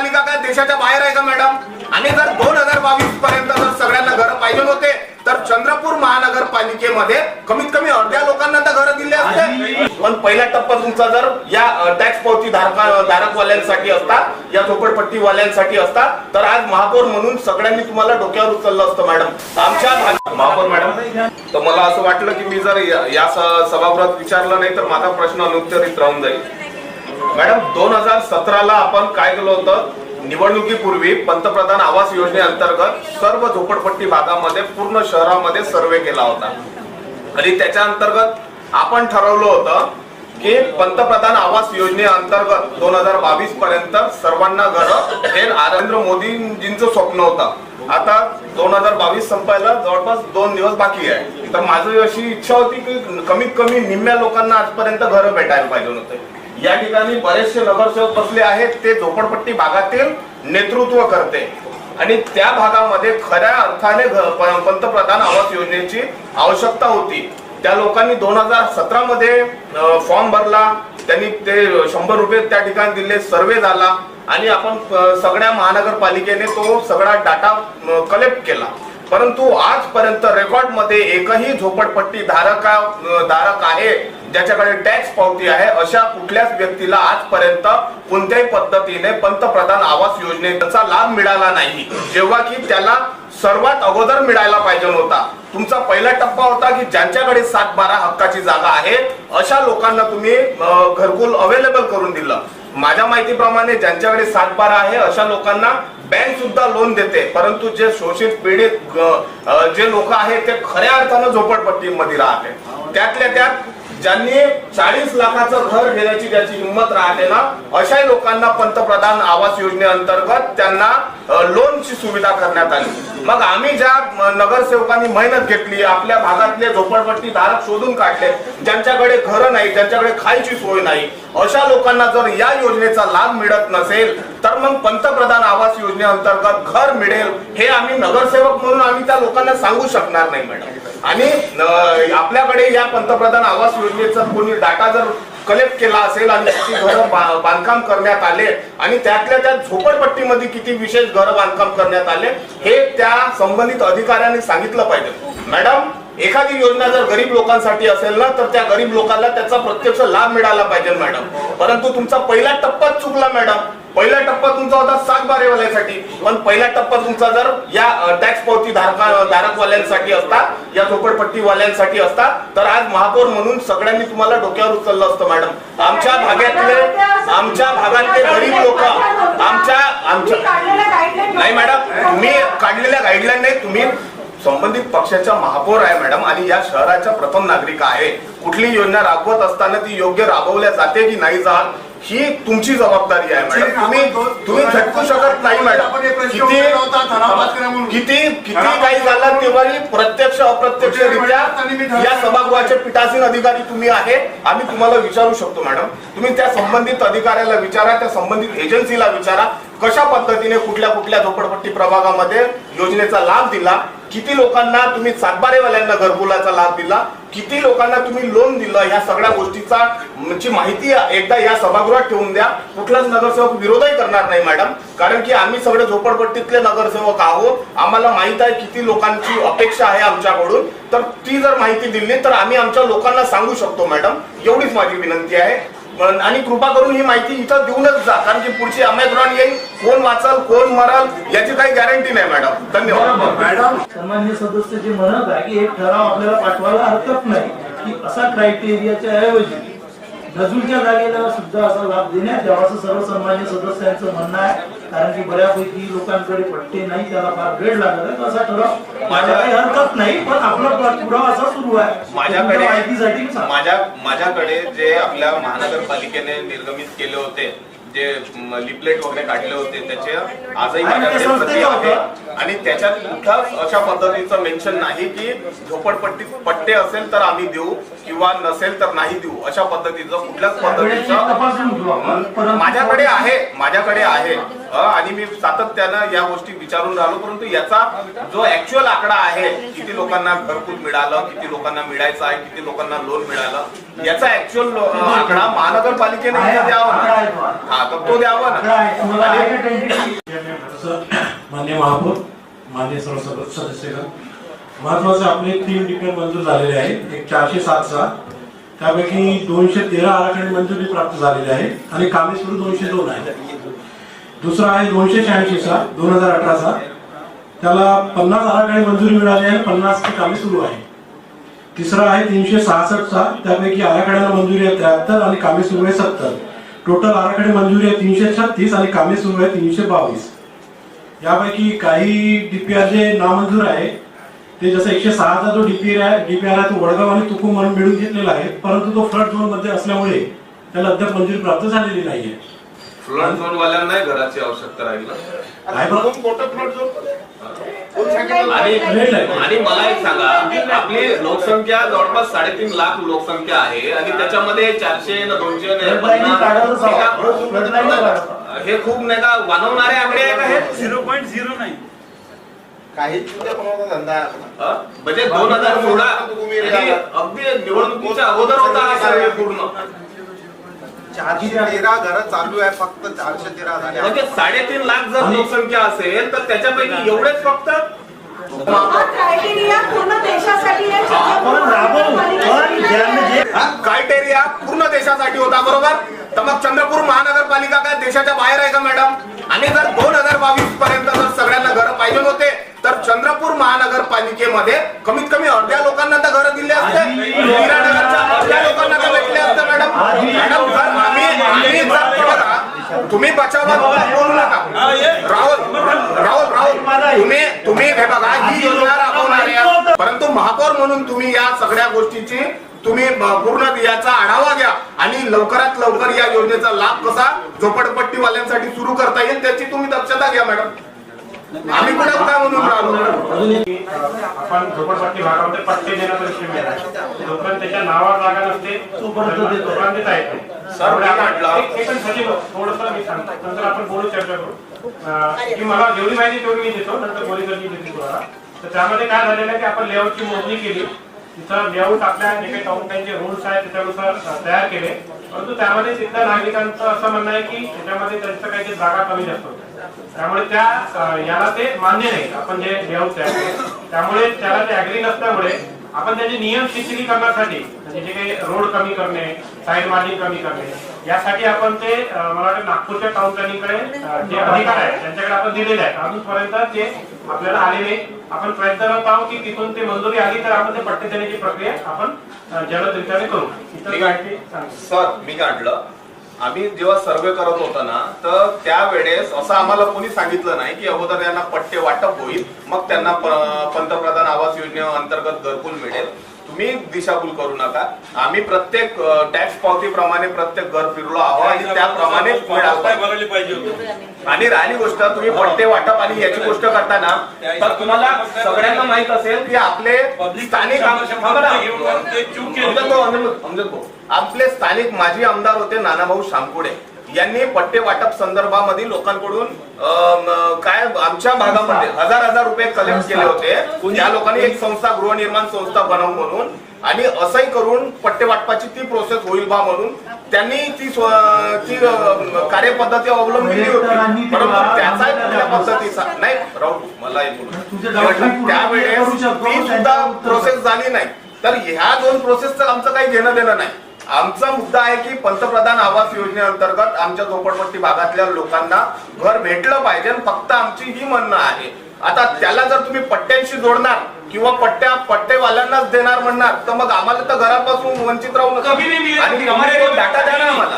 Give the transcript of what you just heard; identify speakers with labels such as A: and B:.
A: महानगरपालिका काय देशाच्या बाहेर आहे का मॅडम? आणि जर दोन हजार बावीस पर्यंत जर सगळ्यांना घर पाहिजे होते तर चंद्रपूर महानगरपालिकेमध्ये कमीत कमी अर्ध्या लोकांना तर घर दिले असते. पण पहिला टप्पा तुमचा जर या टॅक्स पावती धारका धारकवाल्यांसाठी असता या झोपडपट्टीवाल्यांसाठी असता तर आज महापौर म्हणून सगळ्यांनी तुम्हाला डोक्यावर उचललं असतं मॅडम. आमच्या महापौर मॅडम तर मला असं वाटलं की मी जर या सभागृहात विचारलं नाही तर माझा प्रश्न अनुत्तरित राहून जाईल. मॅडम दोन हजार सतराला आपण काय केलं होतं? निवडणुकीपूर्वी पंतप्रधान आवास योजनेअंतर्गत सर्व झोपडपट्टी भागामध्ये पूर्ण शहरामध्ये सर्वे केला होता. आणि त्याच्या अंतर्गत आपण ठरवलं होतं की पंतप्रधान आवास योजनेअंतर्गत दोन हजार बावीस पर्यंत सर्वांना घर हे नरेंद्र मोदीजींचं स्वप्न होतं. आता दोन हजार बावीस संपायला जवळपास दोन दिवस बाकी आहे. तर माझी अशी इच्छा होती की कमीत कमी निम्म्या लोकांना आजपर्यंत घर भेटायला पाहिजे होते. या ठिकाणी बरेचसे नगरसेवक बसले आहेत ते झोपडपट्टी भागातील नेतृत्व करते. आणि त्या भागामध्ये खऱ्या अर्थाने पंतप्रधान आवास योजनेची आवश्यकता होती. त्या लोकांनी दोन हजार सतरा मध्ये फॉर्म भरला. त्यांनी ते शंभर रुपये त्या ठिकाणी दिले सर्वे झाला. आणि आपण सगळ्या महानगरपालिकेने तो सगळा डाटा कलेक्ट केला. परंतु आजपर्यंत रेकॉर्डमध्ये एकही झोपडपट्टी धारका धारक आहे ज्याच्याकडे टॅक्स पावती आहे अशा कुठल्याच व्यक्तीला आजपर्यंत कोणत्याही पद्धतीने पंतप्रधान आवास योजनेचा लाभ मिळाला नाही. जेव्हा की त्याला सर्वात अगोदर मिळायला पाहिजे होता. तुमचा पहिला टप्पा होता की ज्यांच्याकडे सात बारा हक्काची जागा आहे अशा लोकांना तुम्ही घरकुल अवेलेबल करून दिलं. माझ्या माहितीप्रमाणे ज्यांच्याकडे सात बारा आहे अशा लोकांना बँक सुद्धा लोन देते. परंतु जे शोषित पीडित जे लोक आहेत ते खऱ्या अर्थानं झोपडपट्टीमध्ये राहते. त्यातल्या त्यात ज्यांनी चाळीस लाखाचं घर घेण्याची ज्याची हिंमत राहते ना अशा लोकांना पंतप्रधान आवास योजनेअंतर्गत त्यांना लोनची सुविधा करण्यात आली. मग आम्ही ज्या नगरसेवकांनी मेहनत घेतली आपल्या भागातले झोपडपट्टी धारक शोधून काढले ज्यांच्याकडे घरं नाही ज्यांच्याकडे खायची सोय नाही अशा लोकांना जर या योजनेचा लाभ मिळत नसेल तर मग पंतप्रधान आवास योजनेअंतर्गत घर मिळेल हे आम्ही नगरसेवक म्हणून आम्ही त्या लोकांना सांगू शकणार नाही मॅडम. आणि आपल्याकडे या पंतप्रधान आवास योजनेचा कोणी डाटा जर कलेक्ट केला असेल आणि किती घरं बांधकाम करण्यात आले आणि त्यातल्या त्या झोपडपट्टीमध्ये किती विशेष घरं बांधकाम करण्यात आले हे त्या संबंधित अधिकाऱ्यांनी सांगितलं पाहिजे. मॅडम एखादी योजना जर गरीब लोकांसाठी असेल ना तर त्या गरीब लोकांना त्याचा प्रत्यक्ष लाभ मिळाला पाहिजे मॅडम. परंतु तुमचा पहिला टप्पाच चुकला मॅडम. पहिला टप्पा तुमचा होता सात बारेवाल्यासाठी पण पहिला टप्पा तुमचा जर या टॅक्स पावती धारका धारकवाल्यांसाठी असता या झोपडपट्टीवाल्यांसाठी असता तर आज महापौर म्हणून सगळ्यांनी तुम्हाला डोक्यावर उचललं असतं मॅडम आमच्या भागातले आमच्या भागातले गरीब लोक आमच्या आमच्या नाही मॅडम तुम्ही काढलेल्या गाईडलाईन नाही तुम्ही संबंधित पक्षाच्या महापौर आहे मॅडम आणि या शहराच्या प्रथम नागरिक आहे कुठली योजना राबवत असताना ती योग्य राबवल्या जाते की नाही जात ही तुमची जबाबदारी आहे मॅडम. तुम्ही तुम्ही झटकू शकत नाही मॅडम. किती किती किती काही झालं तेव्हाही प्रत्यक्ष अप्रत्यक्षरित्या या सभागृहाचे पीठासीन अधिकारी तुम्ही आहे. आम्ही तुम्हाला विचारू शकतो मॅडम. तुम्ही त्या संबंधित अधिकाऱ्याला विचारा त्या संबंधित एजन्सीला विचारा कशा पद्धतीने कुठल्या कुठल्या झोपडपट्टी प्रभागामध्ये योजनेचा लाभ दिला किती लोकांना तुम्ही सातबारेवाल्यांना घरकुलाचा लाभ दिला? किती लोकांना तुम्ही लोन दिलं? या सगळ्या गोष्टीचा ची माहिती एकदा या सभागृहात ठेवून द्या. कुठलाच नगरसेवक विरोधही करणार नाही मॅडम कारण की आम्ही सगळे झोपडपट्टीतले नगरसेवक आहोत. आम्हाला माहीत आहे किती लोकांची अपेक्षा आहे आमच्याकडून. तर ती जर माहिती दिली तर आम्ही आमच्या लोकांना सांगू शकतो मॅडम एवढीच माझी विनंती आहे. पण- आणि कृपा करून ही माहिती इथं देऊनच जा कारण की पुढची अमेझॉन येईल कोण वाचल कोण मराल याची काही गॅरंटी नाही मॅडम धन्यवाद.
B: मॅडम
C: सन्मान्य सदस्य जे म्हणत आहे की एक ठराव आपल्याला पाठवायला हरकत नाही की असा क्रायटेरियाच्या ऐवजी नजूरच्या जागेला सुद्धा असा लाभ देण्यात यावा असं सर्वसामान्य सदस्यांचं म्हणणं आहे. कारण की बऱ्यापैकी लोकांकडे पट्टे नाही त्याला फार वेळ लागत आहे. असा ठराव माझ्या काही हरकत नाही पण आपला पाठपुरावा असा सुरू आहे.
A: माझ्याकडे
C: माहितीसाठी.
A: माझ्या माझ्याकडे जे आपल्या महानगरपालिकेने निर्गमित केले होते जे लिपलेट वगैरे काढले होते त्याचे आजही माझ्याकडे आहे. आणि त्याच्यात कुठलाच अशा पद्धतीचं मेन्शन नाही की झोपडपट्टी पट्टे असेल तर आम्ही देऊ किंवा नसेल तर नाही देऊ. अशा पद्धतीचं कुठल्याच पद्धतीचं माझ्याकडे आहे माझ्याकडे आहे. आणि मी सातत्यानं या गोष्टी विचारून राहिलो परंतु याचा जो ऍक्च्युअल आकडा आहे किती लोकांना घरकुल मिळालं किती लोकांना मिळायचं आहे किती लोकांना लोन मिळालं याचा ऍक्च्युअल आकडा महानगरपालिकेने द्यावा. ना. हा तर तो द्यावा ना.
B: मान्य महापौर मान्य सर्व सदस्य सदस्यगण. महत्त्वाचे आपले तीन डिपेंड मंजूर झालेले आहेत. एक चारशे सात सहा. त्यापैकी दोनशे तेरा आराखडे मंजुरी प्राप्त झालेले आहे आणि कामे सुरू दोनशे दोन आहे दुसरा आहे दोनशे शहाऐंशी सहा दोन हजार अठराचा त्याला पन्नास आराखडे मंजुरी मिळाली आहे आणि पन्नासची कामे सुरू आहे. तिसरा आहे तीनशे सहासष्ट त्यापैकी आराखड्याला मंजुरी आहे त्र्याहत्तर आणि कामे सुरू आहे सत्तर. टोटल आराखडे मंजुरी आहे तीनशे छत्तीस आणि कामे सुरू आहे तीनशे बावीस. यापैकी काही डीपीआर जे नामंजूर आहे ते जसं एकशे सहाचा जो डीपीआर आहे डीपीआर आहे तो वडगाव आणि तुकू म्हणून मिळून घेतलेला आहे परंतु तो फ्लड झोनमध्ये असल्यामुळे त्याला अद्याप मंजुरी प्राप्त झालेली नाहीये.
A: फ्लड झोन वाल्यांना घराची आवश्यकता राहील. आणि मला एक सांगा आपली लोकसंख्या जवळपास साडेतीन लाख लोकसंख्या आहे आणि त्याच्यामध्ये चारशे न दोनशे हे. हे खूप नाही का वानवणारे आकडे आहे का हे?
D: झिरो पॉईंट झिरो नाईन
E: काही तुझ्या कोणाचा धंदा आहे आपला.
A: अ? म्हणजे दोन हजार सोळा अगदी निवडणुकीच्या अगोदर होता पूर्ण.
E: चारशे तेरा घरं चालू आहे फक्त चारशे तेरा झाले
A: म्हणजे साडेतीन लाख जर लोकसंख्या असेल तर त्याच्यापैकी एवढेच फक्त?
F: हा क्रायटेरिया पूर्ण देशासाठी आहे
C: आपण राबवू पण ज्यांना जे
A: क्रायटेरिया पूर्ण देशासाठी होता बरोबर? तर मग चंद्रपूर महानगरपालिका काय देशाच्या बाहेर आहे का मॅडम? आणि जर दोन हजार बावीस पर्यंत जर सगळ्यांना घरं पाहिजे होते तर चंद्रपूर महानगरपालिकेमध्ये कमीत कमी अर्ध्या लोकांना तर घरं दिले असते. अर्ध्या लोकांना तर भेटले असते मॅडम मॅडम जर आम्ही आम्ही जर बघा तुम्ही बचावात बोलू नका राहुल राहुल राहुल. तुम्ही तुम्ही हे बघा ही योजना राबवणार आहे. परंतु महापौर म्हणून तुम्ही या सगळ्या गोष्टीची तुम्ही पूर्ण याचा आढावा घ्या आणि लवकरात लवकर या योजनेचा लाभ कसा झोपडपट्टीवाल्यांसाठी सुरू करता येईल त्याची तुम्ही दक्षता घ्या मॅडम. आम्ही कुठे काय म्हणून राहिलो?
G: आपण झोपडपट्टी भागामध्ये पट्टे देण्याचा विषय मिळाला जोपर्यंत त्याच्या नावावर जागा नसते
C: तोपर्यंत देत.
G: देता येत नाही.
A: सर,
G: थोडंसं मी सांगतो. नंतर आपण बोलू चर्चा करू. की मला जेवढी माहिती तेवढी मी देतो. नंतर पोलिसांनी देतील तुम्हाला. तर त्यामध्ये काय झालेलं आहे की आपण लेआउटची मोजणी केली. तिथं लेआउट आपल्या जे काही टाऊन प्लॅनचे रूल्स आहेत त्याच्यानुसार तयार केले. परंतु त्यामध्ये तिथल्या नागरिकांचं असं म्हणणं आहे की त्याच्यामध्ये त्यांचं काही जागा कमी जास्त होत्या. त्यामुळे त्या याला ते मान्य नाही. आपण जे लेआउट तयार केले. त्यामुळे त्याला ते अग्री नसल्यामुळे आपण त्याचे नियम शिथिलीकरणासाठी म्हणजे जे काही रोड कमी करणे साईड मार्जिन कमी करणे यासाठी आपण ते मला वाटतं नागपूरच्या टाउन प्लॅनिंगकडे जे अधिकार आहे त्यांच्याकडे आपण दिलेले आहेत. अजूनपर्यंत ते आपल्याला आले नाही आपण प्रयत्न करत आहोत की तिथून ते मंजुरी आली तर आपण ते पट्टे देण्याची प्रक्रिया आपण जलदरीत्याने करू.
A: सर मी म्हटलं आम्ही जेव्हा सर्वे करत होतो ना तर त्यावेळेस असं आम्हाला कोणी सांगितलं नाही की अगोदर यांना पट्टे वाटप होईल मग त्यांना पंतप्रधान आवास योजनेअंतर्गत घरकुल मिळेल. तुम्ही दिशाभूल करू नका. आम्ही प्रत्येक टॅक्स पावतीप्रमाणे प्रत्येक घर फिरलो आहोत आणि त्याप्रमाणे आणि राहिली गोष्ट तुम्ही पट्टे वाटप आणि याची गोष्ट करताना तर तुम्हाला सगळ्यांना माहीत असेल की आपले स्थानिक आपले स्थानिक माजी आमदार होते नानाभाऊ शामकुडे यांनी पट्टे वाटप संदर्भामध्ये लोकांकडून काय आमच्या भागामध्ये हजार हजार रुपये कलेक्ट केले होते. त्या लोकांनी एक संस्था गृहनिर्माण संस्था बनव म्हणून आणि असंही करून पट्टे वाटपाची ती प्रोसेस होईल बा म्हणून त्यांनी ती ती कार्यपद्धती अवलंबली होती. परंतु त्याचा कुठल्या पद्धतीचा. नाही राहू मला त्यावेळेस ती सुद्धा प्रोसेस झाली नाही. तर ह्या दोन प्रोसेसचं आमचं काही घेणं देणं नाही. आमचा मुद्दा आहे की पंतप्रधान आवास योजनेअंतर्गत आमच्या झोपडपट्टी भागातल्या लोकांना घर भेटलं पाहिजे फक्त आमची ही म्हणणं आहे. आता त्याला जर तुम्ही पट्ट्यांशी जोडणार किंवा पट्ट्या पट्टेवाल्यांनाच देणार म्हणणार तर मग आम्हाला तर घरापासून वंचित राहू नका.
D: कभी नहीं मिलेगा.
A: आणि डाटा द्या ना आम्हाला